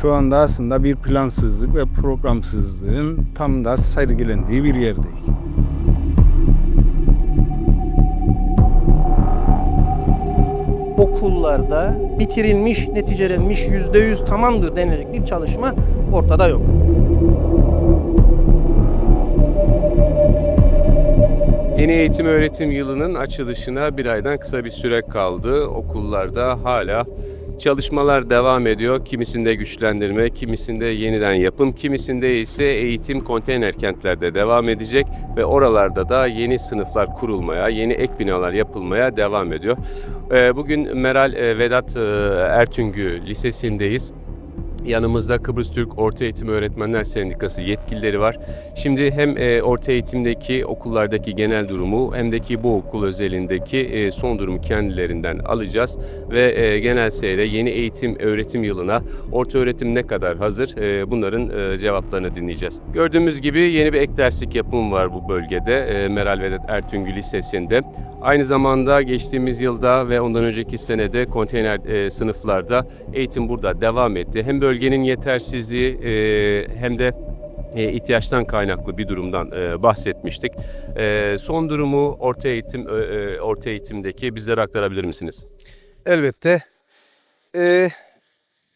Şu anda aslında bir plansızlık ve programsızlığın tam da sergilendiği bir yerdeyiz. okullarda bitirilmiş, neticelenmiş, yüzde yüz tamamdır denilecek bir çalışma ortada yok. Yeni eğitim öğretim yılının açılışına bir aydan kısa bir süre kaldı. Okullarda hala çalışmalar devam ediyor. Kimisinde güçlendirme, kimisinde yeniden yapım, kimisinde ise eğitim konteyner kentlerde devam edecek ve oralarda da yeni sınıflar kurulmaya, yeni ek binalar yapılmaya devam ediyor. Ee, Bugün Meral e, Vedat e, Ertüngü Lisesi'ndeyiz. Yanımızda Kıbrıs Türk Orta Eğitim Öğretmenler Sendikası yetkilileri var. Şimdi hem e, orta eğitimdeki okullardaki genel durumu hem de ki bu okul özelindeki e, son durumu kendilerinden alacağız ve e, genel seyre yeni eğitim öğretim yılına orta öğretim ne kadar hazır bunların cevaplarını dinleyeceğiz. Gördüğümüz gibi yeni bir ek derslik yapım var bu bölgede Meral Vedat Ertüngü Lisesi'nde. Aynı zamanda geçtiğimiz yılda ve ondan önceki senede konteyner sınıflarda eğitim burada devam etti. Hem bölgenin yetersizliği e, hem de e, ihtiyaçtan kaynaklı bir durumdan e, bahsetmiştik. E, son durumu orta eğitim orta eğitimdeki bizlere aktarabilir misiniz? Elbette. Ee,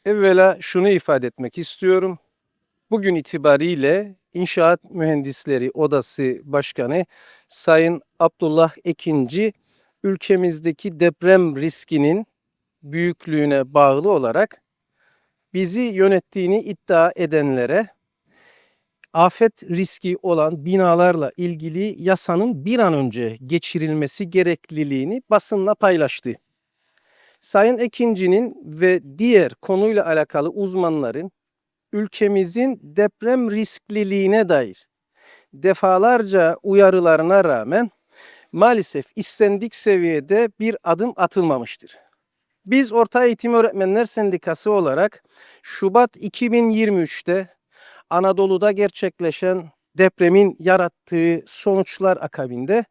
evvela şunu ifade etmek istiyorum. Bugün itibariyle İnşaat Mühendisleri Odası Başkanı Sayın Abdullah Ekinci ülkemizdeki deprem riskinin büyüklüğüne bağlı olarak bizi yönettiğini iddia edenlere afet riski olan binalarla ilgili yasanın bir an önce geçirilmesi gerekliliğini basınla paylaştı. Sayın Ekinci'nin ve diğer konuyla alakalı uzmanların ülkemizin deprem riskliliğine dair defalarca uyarılarına rağmen maalesef istendik seviyede bir adım atılmamıştır. Biz Orta Eğitim Öğretmenler Sendikası olarak Şubat 2023'te Anadolu'da gerçekleşen depremin yarattığı sonuçlar akabinde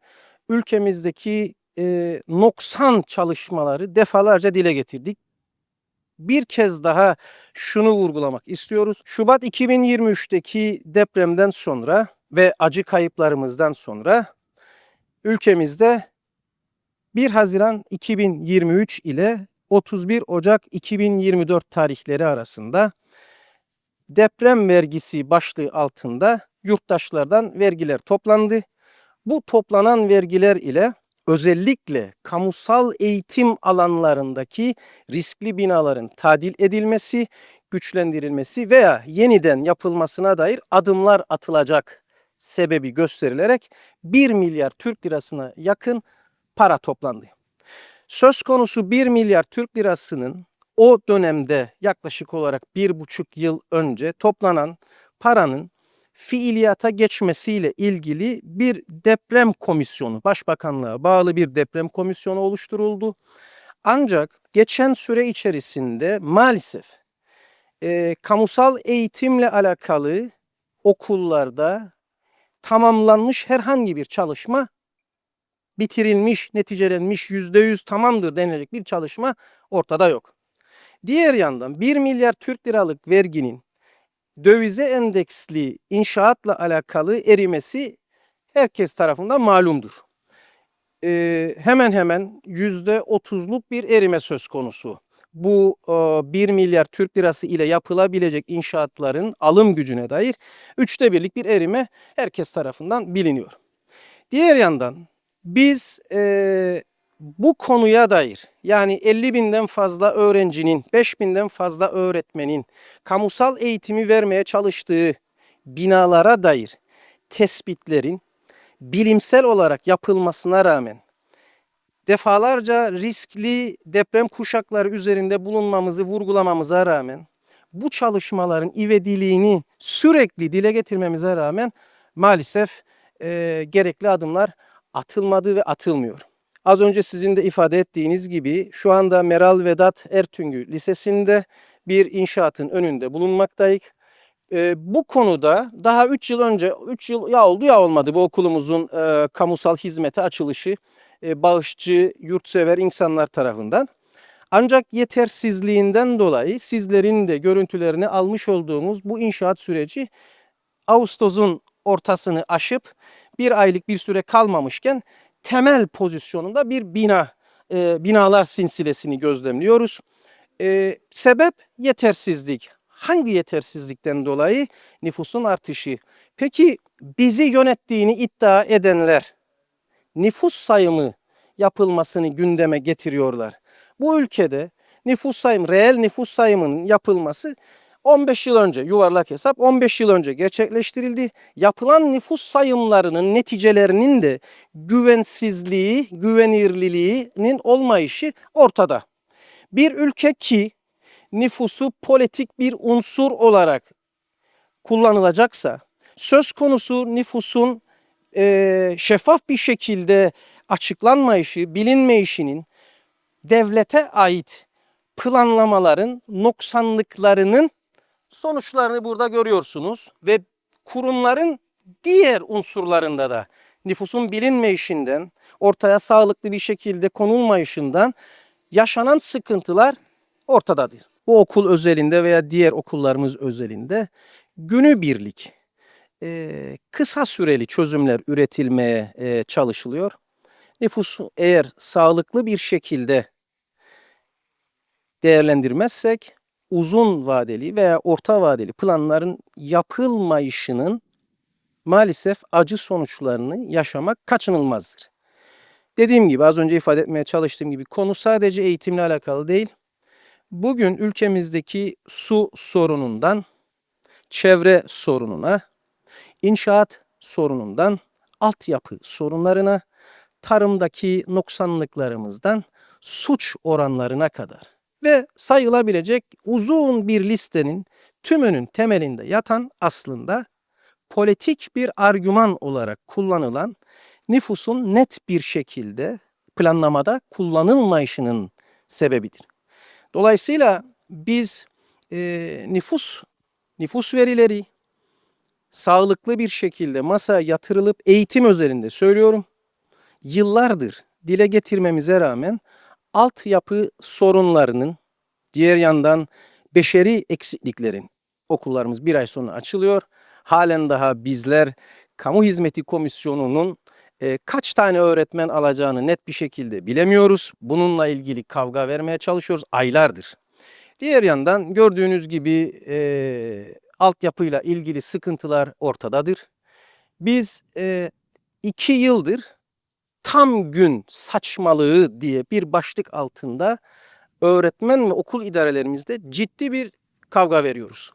ülkemizdeki e, noksan çalışmaları defalarca dile getirdik. Bir kez daha şunu vurgulamak istiyoruz. Şubat 2023'teki depremden sonra ve acı kayıplarımızdan sonra ülkemizde 1 Haziran 2023 ile 31 Ocak 2024 tarihleri arasında deprem vergisi başlığı altında yurttaşlardan vergiler toplandı. Bu toplanan vergiler ile özellikle kamusal eğitim alanlarındaki riskli binaların tadil edilmesi, güçlendirilmesi veya yeniden yapılmasına dair adımlar atılacak sebebi gösterilerek 1 milyar Türk lirasına yakın para toplandı. Söz konusu 1 milyar Türk lirasının o dönemde yaklaşık olarak bir buçuk yıl önce toplanan paranın fiiliyata geçmesiyle ilgili bir deprem komisyonu, Başbakanlığa bağlı bir deprem komisyonu oluşturuldu. Ancak geçen süre içerisinde maalesef e, kamusal eğitimle alakalı okullarda tamamlanmış herhangi bir çalışma bitirilmiş, neticelenmiş, yüzde yüz tamamdır denilecek bir çalışma ortada yok. Diğer yandan 1 milyar Türk liralık verginin dövize endeksli inşaatla alakalı erimesi herkes tarafından malumdur. Ee, hemen hemen yüzde otuzluk bir erime söz konusu. Bu e, 1 milyar Türk lirası ile yapılabilecek inşaatların alım gücüne dair üçte birlik bir erime herkes tarafından biliniyor. Diğer yandan biz e, bu konuya dair yani 50 binden fazla öğrencinin, 5 binden fazla öğretmenin kamusal eğitimi vermeye çalıştığı binalara dair tespitlerin bilimsel olarak yapılmasına rağmen defalarca riskli deprem kuşakları üzerinde bulunmamızı vurgulamamıza rağmen bu çalışmaların ivediliğini sürekli dile getirmemize rağmen maalesef e, gerekli adımlar atılmadı ve atılmıyor. Az önce sizin de ifade ettiğiniz gibi şu anda Meral Vedat Ertüngü Lisesi'nde bir inşaatın önünde bulunmaktayız. Ee, bu konuda daha 3 yıl önce, 3 yıl ya oldu ya olmadı bu okulumuzun e, kamusal hizmete açılışı e, bağışçı, yurtsever insanlar tarafından. Ancak yetersizliğinden dolayı sizlerin de görüntülerini almış olduğumuz bu inşaat süreci Ağustos'un ortasını aşıp bir aylık bir süre kalmamışken temel pozisyonunda bir bina, e, binalar silsilesini gözlemliyoruz. E, sebep yetersizlik. Hangi yetersizlikten dolayı? Nüfusun artışı. Peki bizi yönettiğini iddia edenler nüfus sayımı yapılmasını gündeme getiriyorlar. Bu ülkede nüfus sayımı, reel nüfus sayımının yapılması 15 yıl önce yuvarlak hesap 15 yıl önce gerçekleştirildi. Yapılan nüfus sayımlarının neticelerinin de güvensizliği, güvenirliliğinin olmayışı ortada. Bir ülke ki nüfusu politik bir unsur olarak kullanılacaksa söz konusu nüfusun eee, şeffaf bir şekilde açıklanmayışı, bilinmeyişinin devlete ait planlamaların noksanlıklarının sonuçlarını burada görüyorsunuz ve kurumların diğer unsurlarında da nüfusun bilinmeyişinden, ortaya sağlıklı bir şekilde konulmayışından yaşanan sıkıntılar ortadadır. Bu okul özelinde veya diğer okullarımız özelinde günübirlik eee, kısa süreli çözümler üretilmeye eee, çalışılıyor. Nüfusu eğer sağlıklı bir şekilde değerlendirmezsek uzun vadeli veya orta vadeli planların yapılmayışının maalesef acı sonuçlarını yaşamak kaçınılmazdır. Dediğim gibi az önce ifade etmeye çalıştığım gibi konu sadece eğitimle alakalı değil. Bugün ülkemizdeki su sorunundan çevre sorununa, inşaat sorunundan altyapı sorunlarına, tarımdaki noksanlıklarımızdan suç oranlarına kadar ve sayılabilecek uzun bir listenin tümünün temelinde yatan aslında politik bir argüman olarak kullanılan nüfusun net bir şekilde planlamada kullanılmayışının sebebidir. Dolayısıyla biz e, nüfus nüfus verileri sağlıklı bir şekilde masaya yatırılıp eğitim özelinde söylüyorum yıllardır dile getirmemize rağmen altyapı sorunlarının diğer yandan beşeri eksikliklerin okullarımız bir ay sonra açılıyor. Halen daha bizler kamu hizmeti komisyonunun e, kaç tane öğretmen alacağını net bir şekilde bilemiyoruz. Bununla ilgili kavga vermeye çalışıyoruz aylardır. Diğer yandan gördüğünüz gibi e, altyapıyla ilgili sıkıntılar ortadadır. Biz e, iki yıldır tam gün saçmalığı diye bir başlık altında öğretmen ve okul idarelerimizde ciddi bir kavga veriyoruz.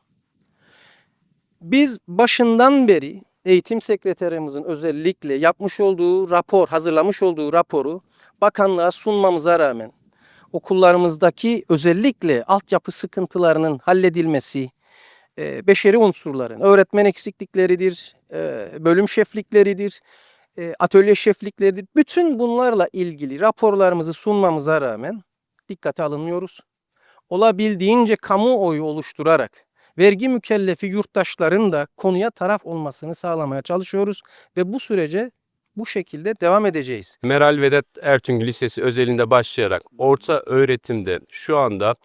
Biz başından beri eğitim sekreterimizin özellikle yapmış olduğu rapor, hazırlamış olduğu raporu bakanlığa sunmamıza rağmen okullarımızdaki özellikle altyapı sıkıntılarının halledilmesi, beşeri unsurların, öğretmen eksiklikleridir, bölüm şeflikleridir, e, atölye şeflikleridir. Bütün bunlarla ilgili raporlarımızı sunmamıza rağmen dikkate alınmıyoruz. Olabildiğince kamuoyu oluşturarak vergi mükellefi yurttaşların da konuya taraf olmasını sağlamaya çalışıyoruz ve bu sürece bu şekilde devam edeceğiz. Meral Vedat Ertüngül Lisesi özelinde başlayarak orta öğretimde şu anda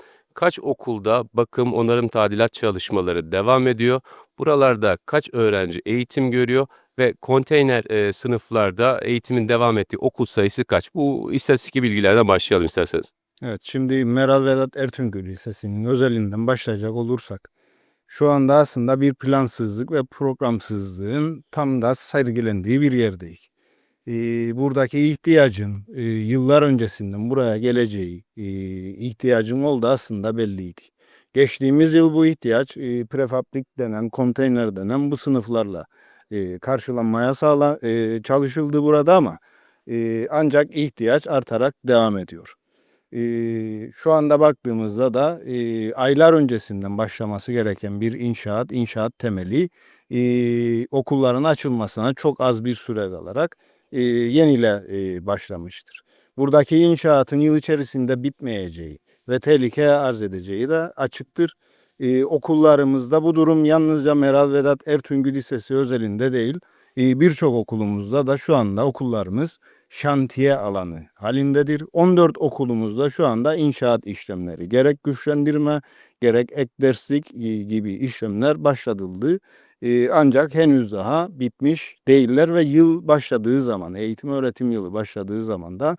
kaç okulda bakım, onarım, tadilat çalışmaları devam ediyor? Buralarda kaç öğrenci eğitim görüyor ve konteyner e, sınıflarda eğitimin devam ettiği okul sayısı kaç? Bu istatistik bilgilerden başlayalım isterseniz. Evet şimdi Meral Vedat Ertüngül Lisesi'nin özelinden başlayacak olursak şu anda aslında bir plansızlık ve programsızlığın tam da sergilendiği bir yerdeyiz. Ee, buradaki ihtiyacın e, yıllar öncesinden buraya geleceği e, ihtiyacın oldu aslında belliydi. Geçtiğimiz yıl bu ihtiyaç e, prefabrik denen, konteyner denen bu sınıflarla karşılanmaya sağla, çalışıldı burada ama ancak ihtiyaç artarak devam ediyor. Şu anda baktığımızda da aylar öncesinden başlaması gereken bir inşaat, inşaat temeli okulların açılmasına çok az bir süre kalarak e, yenile e, başlamıştır. Buradaki inşaatın yıl içerisinde bitmeyeceği ve tehlike arz edeceği de açıktır. Ee, okullarımızda bu durum yalnızca Meral Vedat Ertüngül Lisesi özelinde değil, E, Birçok okulumuzda da şu anda okullarımız şantiye alanı halindedir. 14 okulumuzda şu anda inşaat işlemleri gerek güçlendirme gerek ek derslik e, gibi işlemler başlatıldı. Ancak henüz daha bitmiş değiller ve yıl başladığı zaman eğitim öğretim yılı başladığı zaman da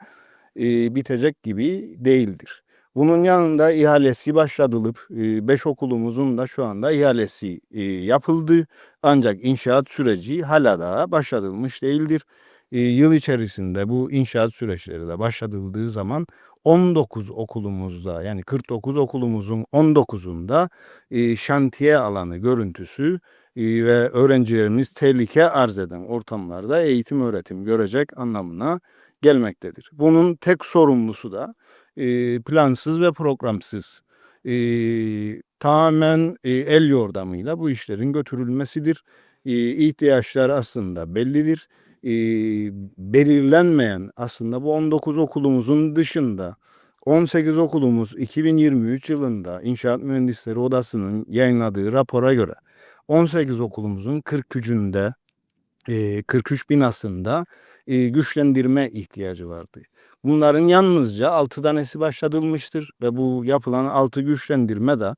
e, bitecek gibi değildir. Bunun yanında ihalesi başlatılıp 5 okulumuzun da şu anda ihalesi yapıldı. Ancak inşaat süreci hala daha başlatılmış değildir. Yıl içerisinde bu inşaat süreçleri de başlatıldığı zaman 19 okulumuzda yani 49 okulumuzun 19'unda e, şantiye alanı görüntüsü ve öğrencilerimiz tehlike arz eden ortamlarda eğitim öğretim görecek anlamına gelmektedir. Bunun tek sorumlusu da e, plansız ve programsız e, tamamen e, el yordamıyla bu işlerin götürülmesidir. E, ihtiyaçlar aslında bellidir. E, belirlenmeyen aslında bu 19 okulumuzun dışında 18 okulumuz 2023 yılında İnşaat Mühendisleri Odası'nın yayınladığı rapora göre 18 okulumuzun 43'ünde e, 43 binasında e, güçlendirme ihtiyacı vardı. Bunların yalnızca 6 tanesi başlatılmıştır ve bu yapılan 6 güçlendirme de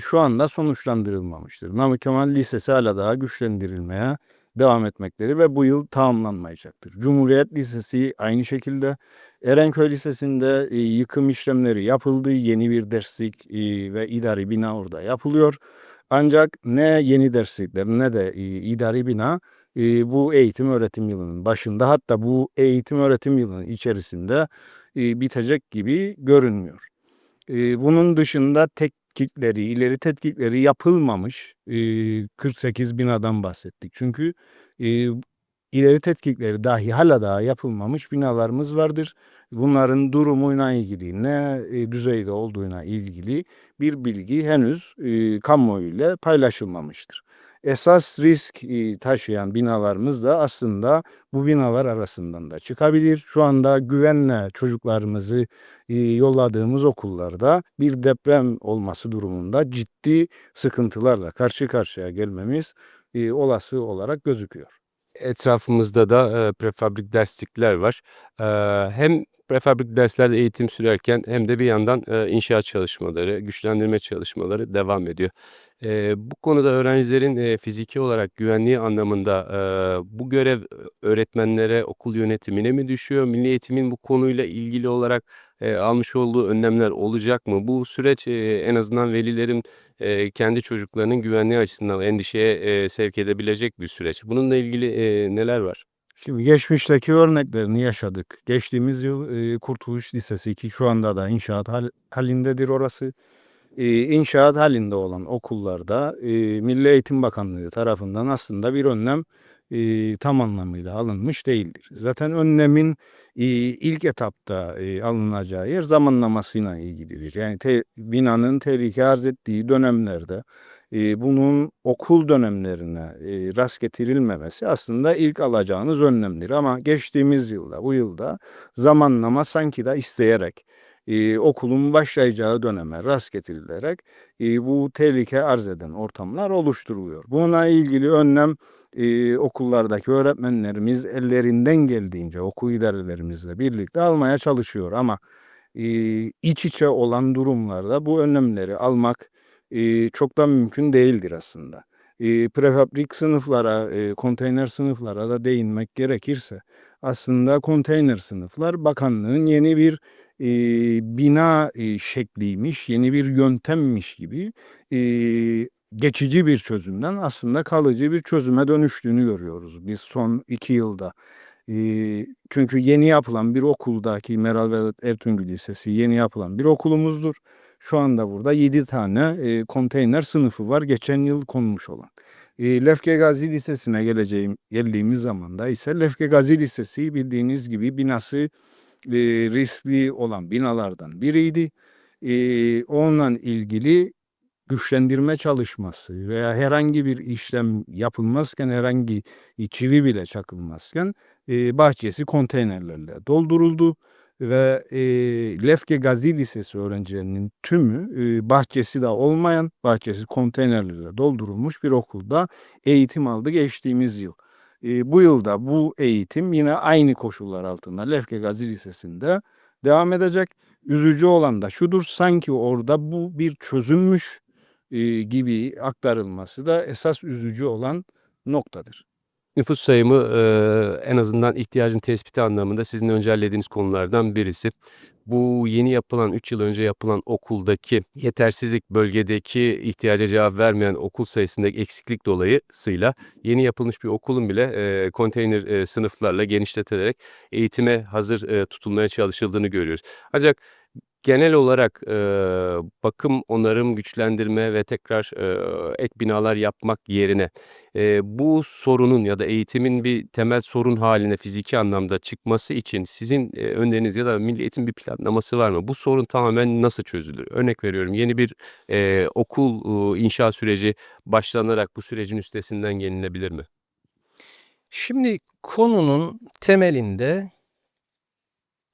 şu anda sonuçlandırılmamıştır. Namık Kemal Lisesi hala daha güçlendirilmeye devam etmektedir ve bu yıl tamamlanmayacaktır. Cumhuriyet Lisesi aynı şekilde Erenköy Lisesi'nde yıkım işlemleri yapıldı. Yeni bir derslik ve idari bina orada yapılıyor. Ancak ne yeni derslikler ne de idari bina bu eğitim öğretim yılının başında hatta bu eğitim öğretim yılının içerisinde bitecek gibi görünmüyor. Bunun dışında tetkikleri, ileri tetkikleri yapılmamış e, 48 binadan bahsettik. Çünkü ileri tetkikleri dahi hala daha yapılmamış binalarımız vardır. Bunların durumuyla ilgili ne e, düzeyde olduğuna ilgili bir bilgi henüz e, kamuoyuyla paylaşılmamıştır. Esas risk e, taşıyan binalarımız da aslında bu binalar arasından da çıkabilir. Şu anda güvenle çocuklarımızı e, yolladığımız okullarda bir deprem olması durumunda ciddi sıkıntılarla karşı karşıya gelmemiz olası olarak gözüküyor. Etrafımızda da e, prefabrik derslikler var. E, hem prefabrik derslerde eğitim sürerken hem de bir yandan e, inşaat çalışmaları, güçlendirme çalışmaları devam ediyor. E, bu konuda öğrencilerin e, fiziki olarak güvenliği anlamında e, bu görev öğretmenlere, okul yönetimine mi düşüyor? Milli Eğitim'in bu konuyla ilgili olarak e, almış olduğu önlemler olacak mı? Bu süreç e, en azından velilerin e, kendi çocuklarının güvenliği açısından endişeye e, sevk edebilecek bir süreç. Bununla ilgili e, neler var? Şimdi geçmişteki örneklerini yaşadık. Geçtiğimiz yıl e, Kurtuluş Lisesi ki şu anda da inşaat hal- halindedir orası. E, inşaat halinde olan okullarda e, Milli Eğitim Bakanlığı tarafından aslında bir önlem e, tam anlamıyla alınmış değildir. Zaten önlemin e, ilk etapta e, alınacağı yer zamanlamasıyla ilgilidir. Yani te- binanın tehlike arz ettiği dönemlerde e, bunun okul dönemlerine e, rast getirilmemesi aslında ilk alacağınız önlemdir. Ama geçtiğimiz yılda, bu yılda zamanlama sanki de isteyerek e, okulun başlayacağı döneme rast getirilerek e, bu tehlike arz eden ortamlar oluşturuluyor. Bununla ilgili önlem e, okullardaki öğretmenlerimiz ellerinden geldiğince okul idarelerimizle birlikte almaya çalışıyor. Ama e, iç içe olan durumlarda bu önlemleri almak e, çok mümkün değildir aslında. E, prefabrik sınıflara, e, konteyner sınıflara da değinmek gerekirse aslında konteyner sınıflar bakanlığın yeni bir e, bina e, şekliymiş, yeni bir yöntemmiş gibi e, geçici bir çözümden aslında kalıcı bir çözüme dönüştüğünü görüyoruz biz son iki yılda. E, çünkü yeni yapılan bir okuldaki Meral Vedat Ertuğrul Lisesi yeni yapılan bir okulumuzdur. Şu anda burada 7 tane e, konteyner sınıfı var geçen yıl konmuş olan. E, Lefke Gazi Lisesi'ne geleceğim geldiğimiz zaman da ise Lefke Gazi Lisesi bildiğiniz gibi binası e, riskli olan binalardan biriydi. E, onunla ilgili güçlendirme çalışması veya herhangi bir işlem yapılmazken herhangi çivi bile çakılmazken e, bahçesi konteynerlerle dolduruldu ve e, Lefke Gazi Lisesi öğrencilerinin tümü e, bahçesi de olmayan, bahçesi konteynerlerle doldurulmuş bir okulda eğitim aldı geçtiğimiz yıl. E, bu yılda bu eğitim yine aynı koşullar altında Lefke Gazi Lisesi'nde devam edecek. Üzücü olan da şudur sanki orada bu bir çözülmüş e, gibi aktarılması da esas üzücü olan noktadır. Nüfus sayımı e, en azından ihtiyacın tespiti anlamında sizin öncellediğiniz konulardan birisi. Bu yeni yapılan 3 yıl önce yapılan okuldaki yetersizlik bölgedeki ihtiyaca cevap vermeyen okul sayısındaki eksiklik dolayısıyla yeni yapılmış bir okulun bile e, konteyner e, sınıflarla genişletilerek eğitime hazır e, tutulmaya çalışıldığını görüyoruz. Ancak genel olarak e, bakım, onarım, güçlendirme ve tekrar e, ek binalar yapmak yerine e, bu sorunun ya da eğitimin bir temel sorun haline fiziki anlamda çıkması için sizin e, öneriniz ya da Milli Eğitim bir planlaması var mı? Bu sorun tamamen nasıl çözülür? Örnek veriyorum yeni bir e, okul e, inşa süreci başlanarak bu sürecin üstesinden gelinebilir mi? Şimdi konunun temelinde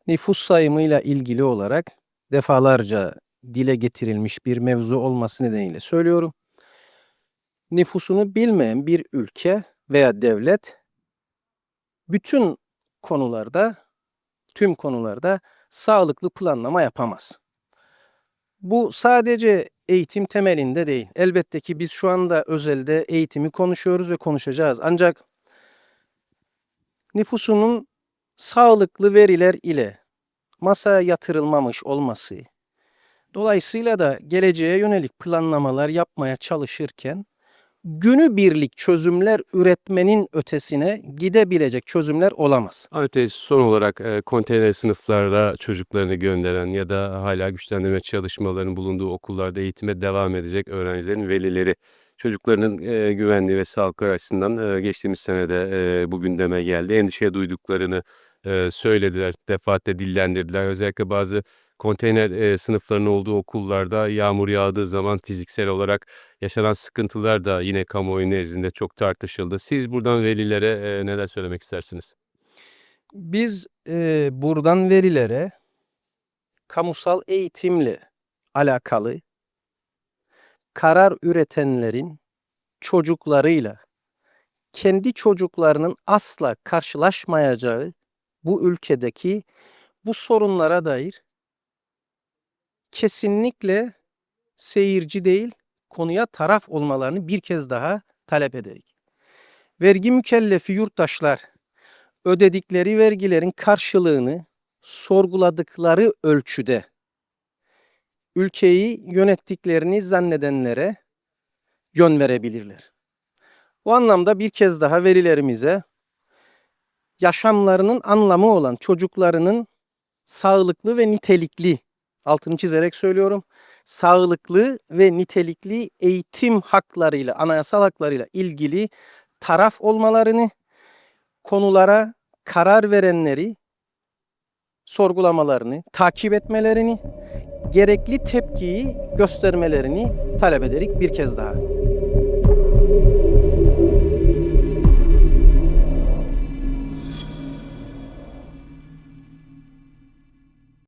nüfus sayımıyla ilgili olarak defalarca dile getirilmiş bir mevzu olması nedeniyle söylüyorum. Nüfusunu bilmeyen bir ülke veya devlet bütün konularda, tüm konularda sağlıklı planlama yapamaz. Bu sadece eğitim temelinde değil. Elbette ki biz şu anda özelde eğitimi konuşuyoruz ve konuşacağız. Ancak nüfusunun sağlıklı veriler ile masaya yatırılmamış olması, dolayısıyla da geleceğe yönelik planlamalar yapmaya çalışırken günübirlik çözümler üretmenin ötesine gidebilecek çözümler olamaz. Öte son olarak e, konteyner sınıflara çocuklarını gönderen ya da hala güçlendirme çalışmalarının bulunduğu okullarda eğitime devam edecek öğrencilerin velileri çocuklarının e, güvenliği ve sağlıkları açısından e, geçtiğimiz senede e, bu gündeme geldi. Endişe duyduklarını e, söylediler, defaatle dillendirdiler. Özellikle bazı konteyner e, sınıflarının olduğu okullarda yağmur yağdığı zaman fiziksel olarak yaşanan sıkıntılar da yine kamuoyu nezdinde çok tartışıldı. Siz buradan velilere e, neler söylemek istersiniz? Biz e, buradan verilere kamusal eğitimle alakalı karar üretenlerin çocuklarıyla kendi çocuklarının asla karşılaşmayacağı bu ülkedeki bu sorunlara dair kesinlikle seyirci değil konuya taraf olmalarını bir kez daha talep ederek. Vergi mükellefi yurttaşlar ödedikleri vergilerin karşılığını sorguladıkları ölçüde ülkeyi yönettiklerini zannedenlere yön verebilirler. Bu anlamda bir kez daha velilerimize yaşamlarının anlamı olan çocuklarının sağlıklı ve nitelikli, altını çizerek söylüyorum, sağlıklı ve nitelikli eğitim haklarıyla, anayasal haklarıyla ilgili taraf olmalarını, konulara karar verenleri sorgulamalarını, takip etmelerini, gerekli tepkiyi göstermelerini talep ederek bir kez daha.